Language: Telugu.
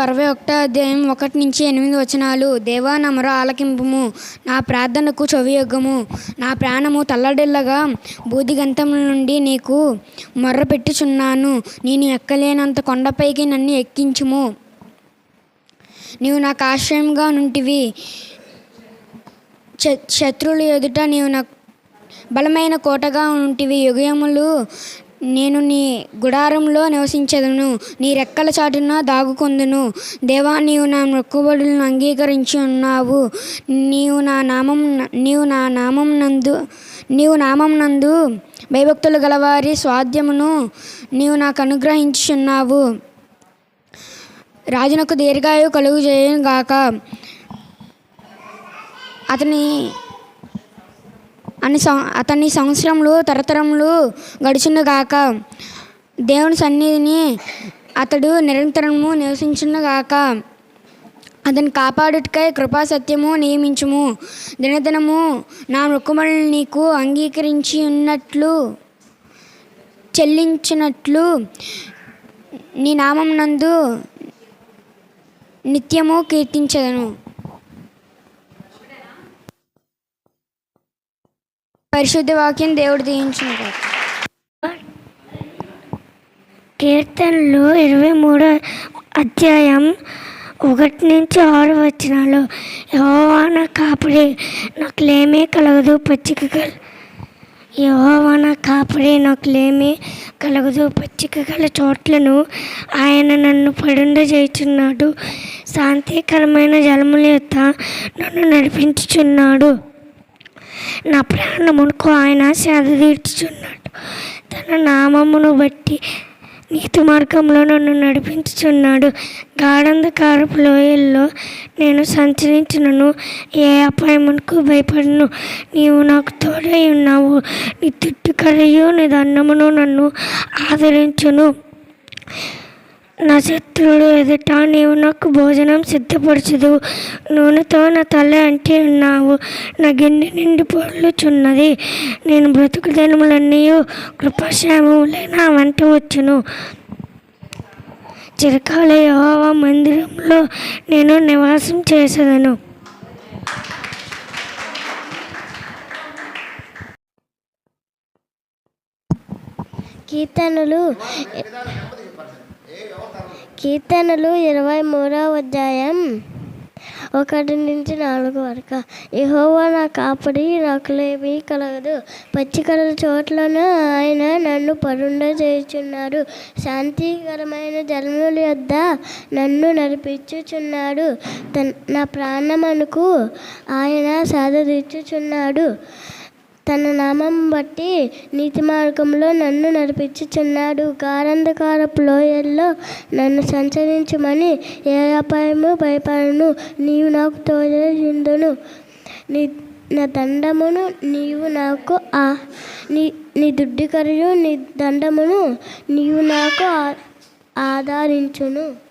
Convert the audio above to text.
అరవై ఒకటో అధ్యాయం ఒకటి నుంచి ఎనిమిది వచనాలు. దేవా నా మొర ఆలకింపుము. నా ప్రార్థనకు చెవియొగ్గము. నా ప్రాణము తల్లడిల్లగా బూదిగంతముల నుండి నీకు మొర్ర పెట్టుచున్నాను. నేను ఎక్కలేనంత కొండపైకి నన్ను ఎక్కించుము. నీవు నాకు ఆశ్రయంగా నుంటివి. శ- శత్రువుల ఎదుట నీవు నాకు బలమైన కోటగా ఉంటివి యుగయములు నేను నీ గుడారంలో నివసించదును నీ రెక్కల చాటున దాగుకొందును. దేవా నీవు నా మొక్కుబడులను అంగీకరించి ఉన్నావు. నీవు నా నామం నీవు నా నామం నందు నీవు నామం నందు భయభక్తులు గలవారి స్వాధ్యమును నీవు నాకు అనుగ్రహించున్నావు రాజునకు దీర్ఘాయు కలుగు చేయను గాక అతని అని సం అతని సంవత్సరములు తరతరములు గడిచినగాక దేవుని సన్నిధిని అతడు నిరంతరము నివసించును గాక అతని కాపాడుటకై కృపా సత్యము నియమించుము. దినదినము నా మొక్కుమలను నీకు అంగీకరించి ఉన్నట్లు చెల్లించినట్లు నీ నామం నందు నిత్యము కీర్తించదను. పరిశుద్ధ వాక్యం దేవుడు దీవించును కీర్తనలు ఇరవై మూడో అధ్యాయం ఒకటి నుంచి ఆరు వచ్చినాలు యెహోవా కాపుడే కాపుడి నాకు కలగదు పచ్చిక కల యెహోవా కాపుడి నాకు కలగదు పచ్చిక గల చోట్లను ఆయన నన్ను పడుండ చేయుచున్నాడు శాంతికరమైన జలముల యొక్క నన్ను నడిపించుచున్నాడు. నా ప్రాణమునకు ఆయన సేద తీర్చుచున్నాడు. తన నామమును బట్టి నీతి మార్గంలో నన్ను నడిపించుచున్నాడు. గాఢంధకారపు లోయల్లో నేను సంచరించినను. ఏ అపాయమునకు భయపడను. నీవు నాకు తోడై ఉన్నావు. నీ తిట్టుకరయు నీ దండమును నన్ను ఆదరించును. నా శత్రుడు ఎదుట నీవు నాకు భోజనం సిద్ధపరచదు. నూనెతో నా తల అంటే ఉన్నావు. నా గిన్నె నిండి పొర్లుచున్నది. నేను బ్రతుకు దినములన్నీ కృపాక్షేమములే నా వంట వచ్చును. చిరకాల యోవా మందిరంలో నేను నివాసం చేసేదను. కీర్తనలు కీర్తనలు ఇరవై మూడవ అధ్యాయం ఒకటి నుంచి నాలుగు వరకు. ఇహోవా నా కాపడి నాకు లేమీ కలగదు పచ్చికల చోట్లను ఆయన నన్ను పరుండ చేయుచున్నాడు శాంతికరమైన జలముల యొద్ద నన్ను నడిపించుచున్నాడు. తన నా ప్రాణమనుకు ఆయన సాధదిచ్చుచున్నాడు తన నామం బట్టి నీతి మార్గంలో నన్ను నడిపించుచున్నాడు. కారంధకారపు లోయల్లో నన్ను సంచరించమని ఏ అపాయము భయపడను. నీవు నాకు తోడయుందును నీ నా దండమును నీవు నాకు ఆ నీ నీ దుడ్డి కరువు నీ దండమును నీవు నాకు ఆ- ఆదరించును